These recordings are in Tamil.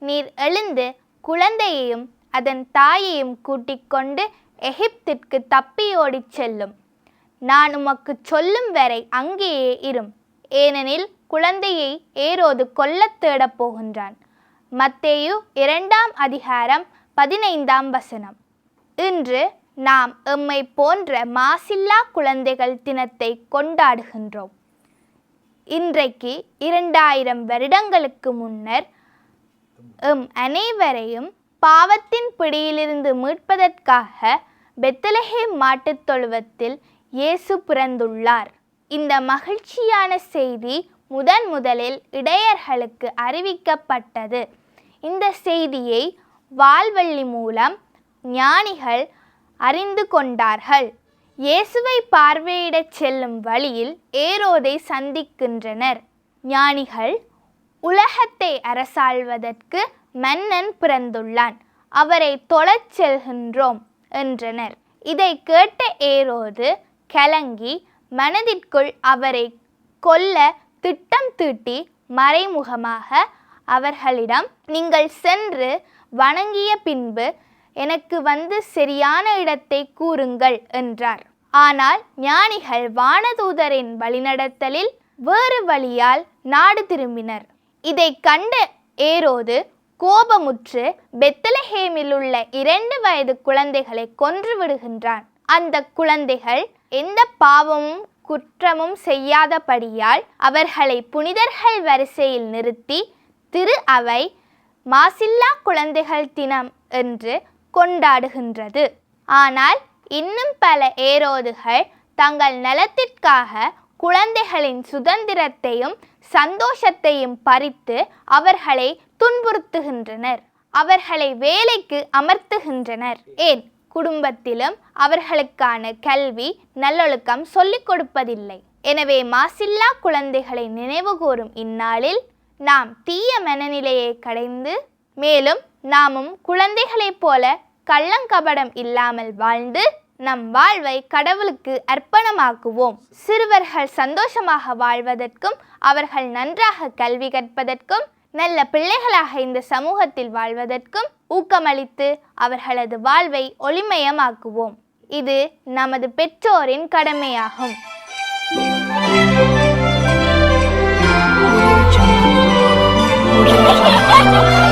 நீர் எழுந்து குழந்தையையும் அதன் தாயையும் கூட்டிக் கொண்டு எகிப்திற்கு தப்பியோடிச் செல்லும். நான் உமக்கு சொல்லும் வரை அங்கேயே இரும். ஏனெனில் குழந்தையை ஏரோது கொல்லத் தேடப் போகின்றான். மத்தேயு இரண்டாம் அதிகாரம் பதினைந்தாம் வசனம். இன்று நாம் எம்மை போன்ற மாசில்லா குழந்தைகள் தினத்தை கொண்டாடுகின்றோம். இன்றைக்கு இரண்டாயிரம் வருடங்களுக்கு முன்னர் எம் அனைவரையும் பாவத்தின் பிடியிலிருந்து மீட்பதற்காக பெத்தலஹே மாட்டுத் தொழுவத்தில் இயேசு பிறந்துள்ளார். இந்த மகிழ்ச்சியான செய்தி முதன் முதலில் இடையர்களுக்கு அறிவிக்கப்பட்டது. இந்த செய்தியை வால்வள்ளி மூலம் ஞானிகள் அறிந்து கொண்டார்கள். இயேசுவை பார்வையிடச் செல்லும் வழியில் ஏரோதை சந்திக்கின்றனர். ஞானிகள் உலகத்தை அரசாள்வதற்கு மன்னன் பிறந்துள்ளான். அவரை தொழச் செல்கின்றோம் என்றனர். இதை கேட்ட ஏரோது கலங்கி மனதிற்குள் அவரை கொல்ல திட்டம் தீட்டி மறைமுகமாக அவர்களிடம் நீங்கள் சென்று வணங்கிய பின்பு எனக்கு வந்து சரியான இடத்தை கூறுங்கள் என்றார். ஆனால் ஞானிகள் வானதூதரின் வழிநடத்தலில் வேறு வழியால் நாடு திரும்பினர். இதை கண்ட ஏரோது கோபமுற்று பெத்தலஹேமில் உள்ள இரண்டு வயது குழந்தைகளை கொன்று விடுகின்றான் அந்த குழந்தைகள் எந்த பாவமும் குற்றமும் செய்யாதபடியால் அவர்களை புனிதர்கள் வரிசையில் நிறுத்தி திரு அவை மாசில்லா குழந்தைகள் தினம் என்று கொண்டாடுகின்றது. ஆனால் இன்னும் பல ஏரோதுகள் தங்கள் நலத்திற்காக குழந்தைகளின் சுதந்திரத்தையும் சந்தோஷத்தையும் பறித்து அவர்களை துன்புறுத்துகின்றனர். அவர்களை வேலைக்கு அமர்த்துகின்றனர். ஏன்? குடும்பத்திலும் அவர்களுக்கான கல்வி நல்லொழுக்கம் சொல்லிக் கொடுப்பதில்லை. எனவே மாசில்லா குழந்தைகளை நினைவுகூரும் இந்நாளில் நாம் தீய மனநிலையை கடைந்து மேலும் நாமும் குழந்தைகளைப் போல கள்ளங்கபடம் இல்லாமல் வாழ்ந்து நம் வாழ்வை கடவுளுக்கு அர்ப்பணமாக்குவோம். சிறுவர்கள் சந்தோஷமாக வாழ்வதற்கும் அவர்கள் நன்றாக கல்வி கற்பதற்கும் நல்ல பிள்ளைகளாக இந்த சமூகத்தில் வாழ்வதற்கும் ஊக்கமளித்து அவர்களது வாழ்வை ஒளிமயமாக்குவோம். இது நமது பெற்றோரின் கடமையாகும். பிறந்த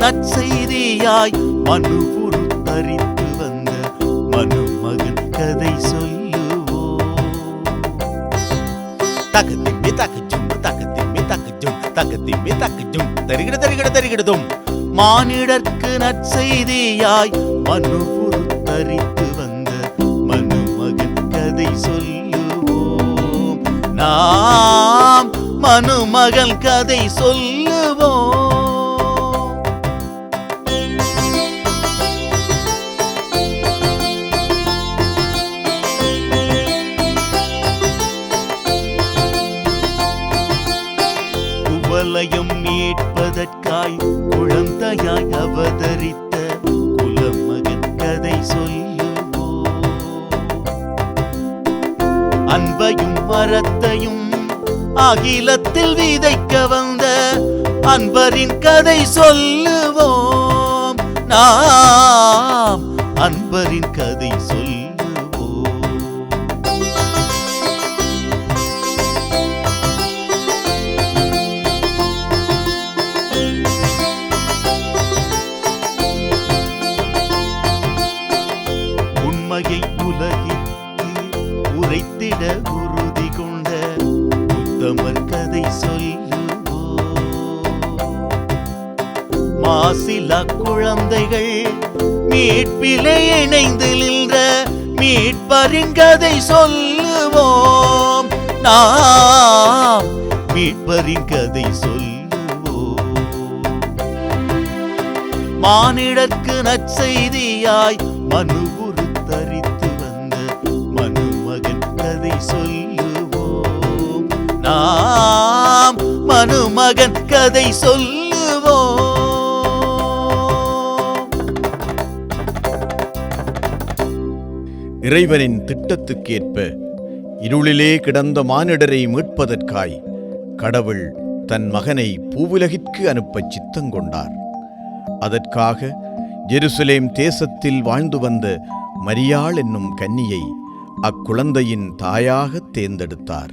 நற்செய்தியாய் மனு தரித்து வந்த மனு மகன் கதை சொல்லுவோம். தக்கத்திம்மி தக்கச்சும் தக்கத்திம்மி தக்கச்சும் தக்கத்திம்மி தக்கச்சும் தருகிட தருகிட தருகிடதும் மானிடர்க்கு நற்செய்தியாய் மனு தரித்து வந்த மனு மகன் கதை சொல்லுவோம். நாம் மனு மகன் கதை சொல்லுவோம். அன்பையும் மரத்தையும் அகிலத்தில் விதைக்க வந்த அன்பரின் கதை சொல்லுவோம். நாம் அன்பரின் கதை குழந்தைகள் மீட்பிலே இணைந்து நின்ற மீட்பரின் கதை சொல்லுவோம். நாம் மீட்பரிங்கதை சொல்லுவோம். மானிடற்கு நற்செய்தியாய் மனு தரித்து வந்த மனுமகன் கதை சொல்லுவோம். நாம் மனுமகன் கதை சொல்லுவோம். இறைவனின் திட்டத்துக்கேற்ப இருளிலே கிடந்த மானிடரை மீட்பதற்காய் கடவுள் தன் மகனை பூவுலகிற்கு அனுப்பச் சித்தங்கொண்டார் அதற்காக ஜெருசலேம் தேசத்தில் வாழ்ந்து வந்த மரியாள் என்னும் கன்னியை அக்குழந்தையின் தாயாகத் தேர்ந்தெடுத்தார்.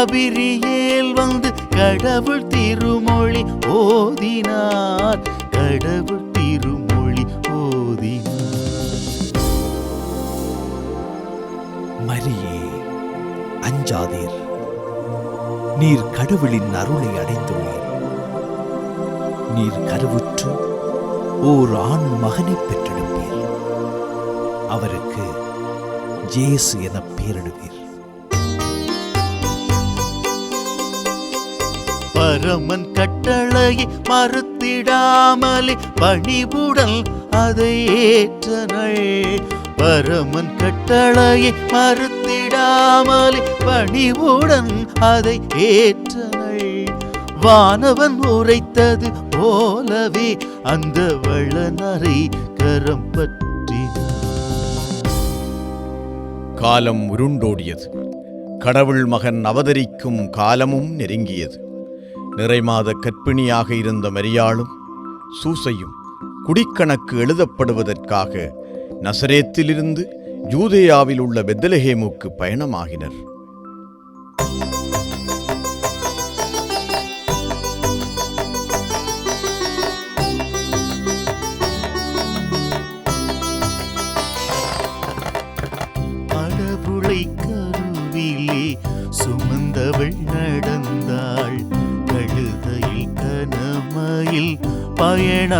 கபிரியேல் வந்து கடவுள் திருமொழி ஓதினார். கடவுள் திருமொழி ஓதினார். மரியே அஞ்சாதீர். நீர் கடவுளின் அருளை அடைந்துள்ளீர். நீர் கருவுற்று ஓர் ஆண் மகனை பெற்றெடுப்பீர். அவருக்கு ஜேசு என பெயரிடுவீர் பரமன் கட்டளையை மறுத்திடாமலே பணிபுடல் அதை ஏற்றனள். பரமன் கட்டளையை மறுத்திடாமலே பணிவுடன் அதை ஏற்றனள். வானவன் உரைத்தது போலவே அந்த வளநரை கரம் பற்றினார் காலம் உருண்டோடியது. கடவுள் மகன் அவதரிக்கும் காலமும் நெருங்கியது. நிறைமாத கற்பிணியாக இருந்த மரியாளும் சூசையும் குடிக்கணக்கு எழுதப்படுவதற்காக நசரேத்திலிருந்து ஜூதேயாவில் உள்ள பெத்லஹேமுக்கு பயணமாகினர்.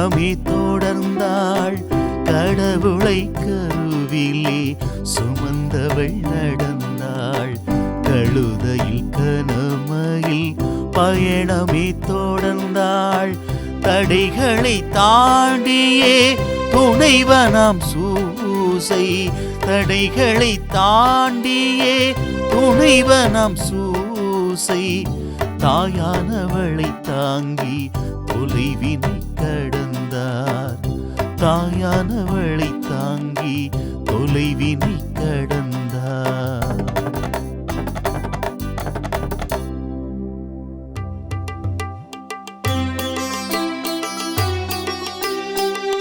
பயணமே தொடர்ந்தாள். கடவுளை கருவிலே சுமந்தவள் நடந்தாள். கழுதையில் கனமையில் பயணமே தொடர்ந்தாள். தடைகளை தாண்டியே துணைவனாம் சூசை. தடைகளை தாண்டியே துணைவனாம் சூசை. தாயானவளை தாங்கி தொலைவினை கடந்த தந்தார் தாயானவளை தாங்கி தொலைவினை கடந்தார்.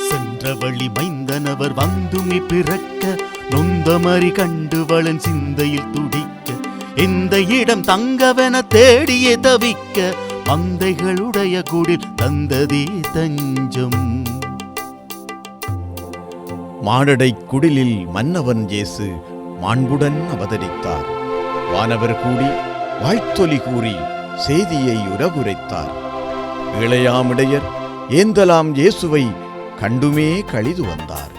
சென்ற வழி மைந்தனவர் வந்துமி பிறக்க நொந்தமறி கண்டுவளன் சிந்தையில் துடிக்க எந்த இடம் தங்கவென தேடியே தவிக்க அந்தைகளுடைய குடில் தந்ததே தஞ்சம். மாடடை குடிலில் மன்னவன் இயேசு மாண்புடன் அவதரித்தார். வானவர் கூடி வாழ்த்தொலி கூறி செய்தியை உரகுரைத்தார் இளையாமிடையர் ஏந்தலாம் இயேசுவை கண்டுமே கழிது வந்தார்.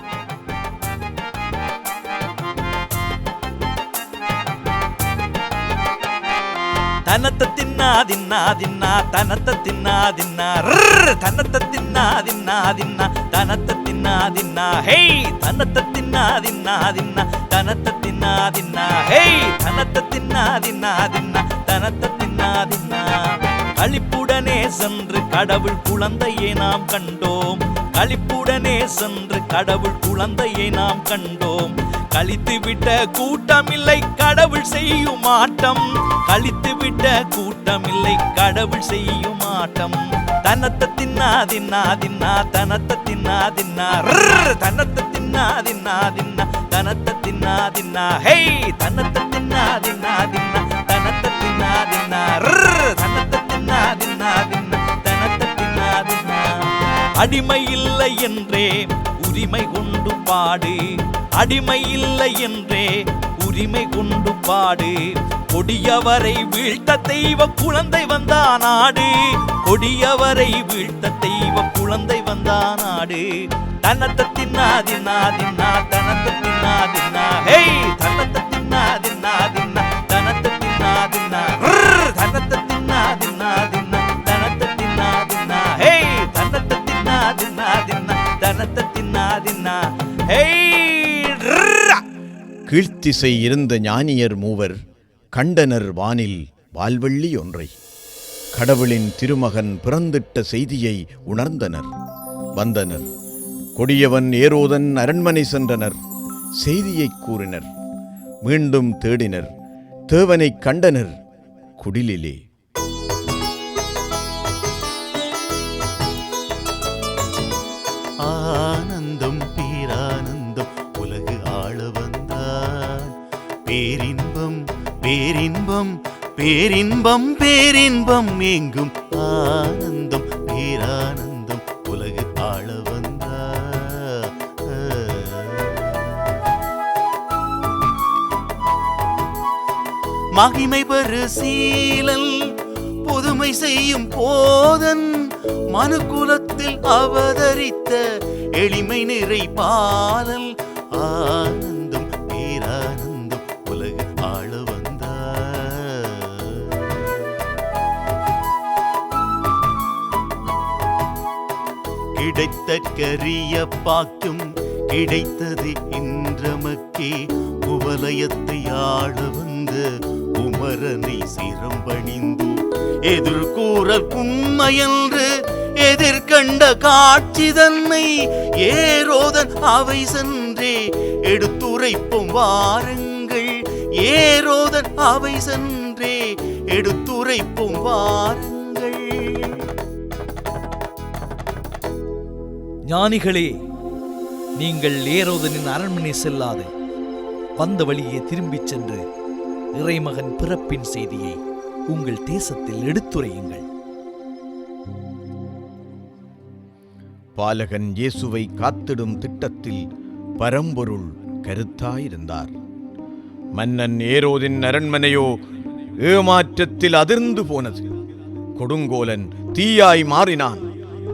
தனத்த தின்னா தின்னா தின்னா தனத்த தின்னா தின்னா. ரர், தனத்த தின்னா தின்னா தின்னா. தனத்த தின்னா தின்னா. ஹெய் தனத்த தின்னா தின்னா தின்னா. தனத்த தின்னா தின்னா. ஹெய் தனத்த தின்னா தின்னா தின்னா. தனத்த தின்னா தின்னா. களிப்புடனே சென்று கடவுள் குழந்தையை நாம் கண்டோம். களிப்புடனே சென்று கடவுள் குழந்தையை நாம் கண்டோம். கழித்து விட்ட கூட்டமில்லை கடவுள் செய்யும் ஆட்டம். கழித்து விட்ட கூட்டமில்லை கடவுள் செய்யும் ஆட்டம். தனத்தை தின்னா தின்னா தின்னா தனத்தை தின்னா தின்னா. தனத்தை தின்னா தின்னா தின்னா தனத்தை தின்னா தின்னா. ஹேய் தனத்தை தின்னா தின்னா தின்னா தனத்த தின்னா தின்னா. ரர், தின்னா தின்னா தின்னா தனத்த தின்னா தின்னா. அடிமை இல்லை என்றே உரிமை கொண்டு பாடு. அடிமை இல்லை என்றே உரிமை கொண்டு பாடு. கொடியவரை வீழ்த்த தெய்வ குழந்தை வந்தா நாடு கொடியவரை வீழ்த்த தெய்வ குழந்தை வந்தா நாடு தன்னத்த தின்னா தின்னா தின்னா. தனத்த தின்னா தின்னா. ஹேய் தன்னத்த கீழ்த்திசை இருந்த ஞானியர் மூவர் கண்டனர் வானில் வால்வெள்ளி ஒன்றை. கடவுளின் திருமகன் பிறந்திட்ட செய்தியை உணர்ந்தனர். வந்தனர். கொடியவன் ஏரோதன் அரண்மனை சென்றனர். செய்தியைக் கூறினர். மீண்டும் தேடினர். தேவனைக் கண்டனர். குடிலிலே. பேரின்பம் பேரின்பம் பேரின்பம் பேரின்பம் எங்கும் ஆனந்தம் பேரானந்தம் உலகு ஆள வந்தான் மகிமை பெரு சீலல் புதுமை செய்யும் போதன் மனுக்குலத்தில் அவதரித்த எளிமை நிறை பாலல் கிடைத்த கரிய பாக்கும் கிடைத்தது இன்றமக்கே. குவலயத்தை ஆள வந்த குமரனை சிரம்பணிந்து எதிர்கூற உண்மையென்று எதிர்கண்ட காட்சி தன்னை ஏரோதன் அவை சென்றே. எடுத்துரைப்போம் வாருங்கள் ஏரோதன் அவை சென்றே. எடுத்துரைப்போம் வாருங்கள் ஞானிகளே நீங்கள் ஏரோதனின் அரண்மனை செல்லாது வந்த வழியே திரும்பிச் சென்று இறைமகன் பிறப்பின் செய்தியை உங்கள் தேசத்தில் எடுத்துரையுங்கள். பாலகன் இயேசுவை காத்திடும் திட்டத்தில் பரம்பொருள் கருத்தாயிருந்தார். மன்னன் ஏரோதின் அரண்மனையோ ஏமாற்றத்தில் அதிர்ந்து போனது. கொடுங்கோலன் தீயாய் மாறினான்.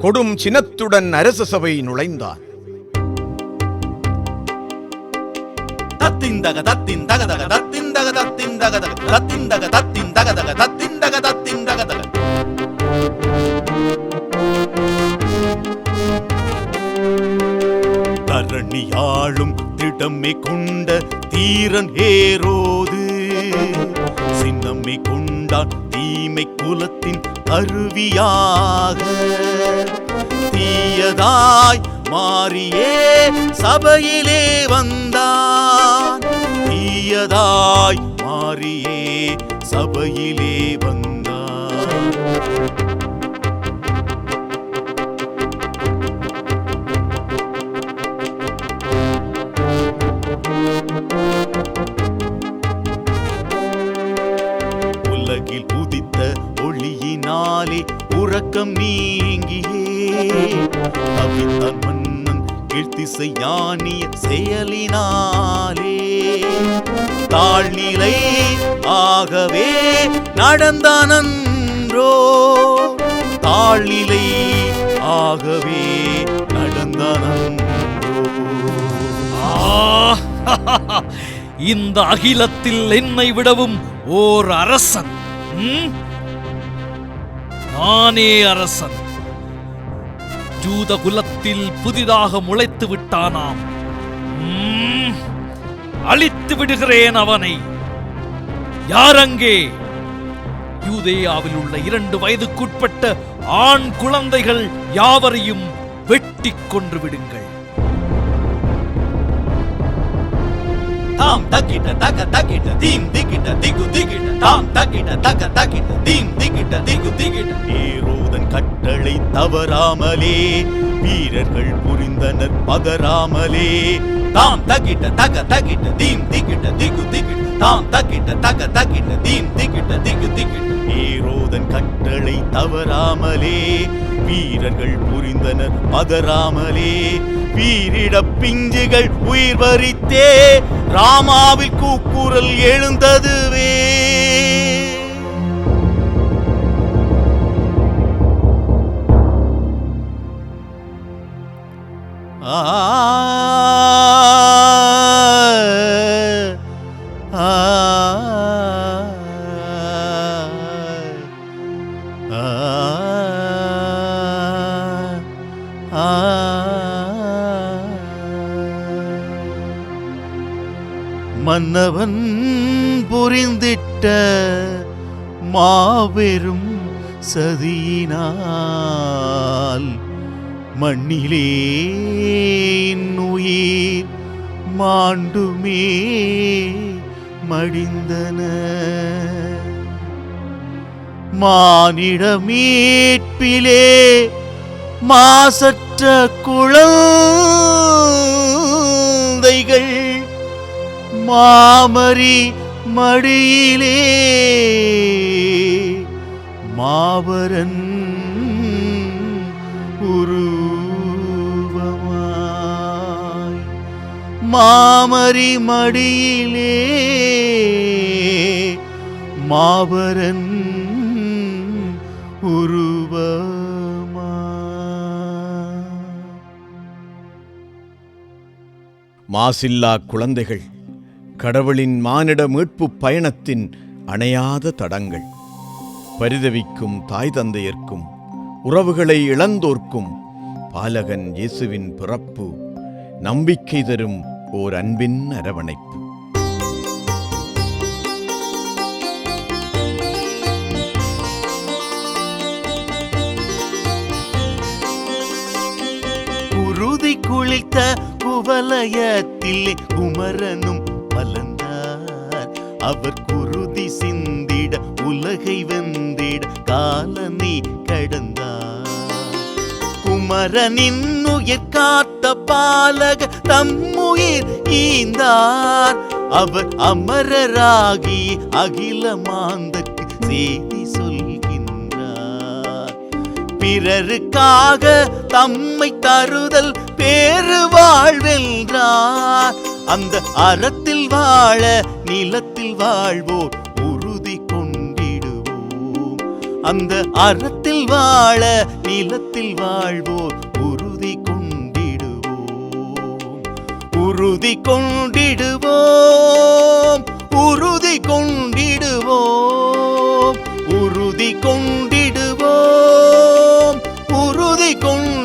கொடும் சினத்துடன் அரச சபை நுழைந்தார் தத்திந்தக தத்திந்தகதக தத்திந்தக தத்திந்தகதக தத்திந்தக தத்திந்தகதக தத்திந்தக தரணியாளும் திடமை கொண்ட தீரன் ஏரோது. சின்னம்மை கொண்டான் தீமை குலத்தின் அருவியாக. தீயதாய் மாறியே சபையிலே வந்தான். தீயதாய் மாறியே சபையிலே வந்தான். கீழ்த்திசை ஞானிய செயலினாலே. தாழ்நிலை ஆகவே நடந்தானன்றோ. தாழ்நிலை ஆகவே நடந்தானன்றோ. இந்த அகிலத்தில் என்னை விடவும் ஓர் அரசன். நானே அரசன். ஜூத குலத்தில் புதிதாக முளைத்து விட்டானாம். அழித்து விடுகிறேன் அவனை. யாரங்கே யூதேயாவில் உள்ள இரண்டு வயதுக்குட்பட்ட ஆண் குழந்தைகள் யாவரையும் வெட்டிக் கொன்று விடுங்கள். தாம் தக்கிட்ட தக்க தக்கிட்ட தீம் திக்கிட்ட திகு திகிட்ட தாம் தக்கிட்ட தக்க தக்கிட்ட தீம் திக்கிட்ட திகு திகிட்ட ஏரோதன் கட்டளை தவறாமலே வீரர்கள் புரிந்தனர் பதறாமலே. தாம் தக்கிட்ட தக்க தக்கிட்ட தீம் திக்கிட்ட திகு திகிட்ட தாம் தக்கிட்ட தக்க தக்கிட்ட தீம் திக்கிட்ட திக்கு திக்கிட்ட ஏரோதன் கட்டளை தவறாமலே வீரர்கள் புரிந்தனர் பதறாமலே. வீரிட பிஞ்சுகள் உயிர் வரித்தே ராமாவில் கூக்குரல் எழுந்ததுவே. மாண்டுமே மடிந்தன. மானிட மீட்பிலே மாசற்ற குழந்தைகள் மாமரி மடியிலே மாபரன் மாமரி மடியிலே மாபரன் உருவமாய் மாசில்லா குழந்தைகள் கடவுளின் மானிட மீட்பு பயணத்தின் அணையாத தடங்கள். பரிதவிக்கும் தாய் தந்தையர்க்கும் உறவுகளை இழந்தோர்க்கும் பாலகன் இயேசுவின் பிறப்பு நம்பிக்கை தரும் ஓர் அன்பின் அரவணைப்பு. உறுதி குளித்த குவலயத்தில் குமரனும் பலந்தார் அவர் குமரனின் நின்னுயிர் காத்த பாலக தம்முயிர் ஈந்தார். அவர் அமரராகி அகில மாந்தக்கு செய்தி சொல்கின்றார். பிறருக்காக தம்மை தருதல் பேரு வாழ்வென்றார். அந்த அறத்தில் வாழ நிலத்தில் வாழ்வோர் அந்த அறத்தில் வாழ நிலத்தில் வாழ்வோர் உறுதி கொண்டிடுவோம். உறுதி கொண்டிடுவோம். உறுதி கொண்டிடுவோம். உறுதி கொண்டிடுவோம். உறுதி கொண்டு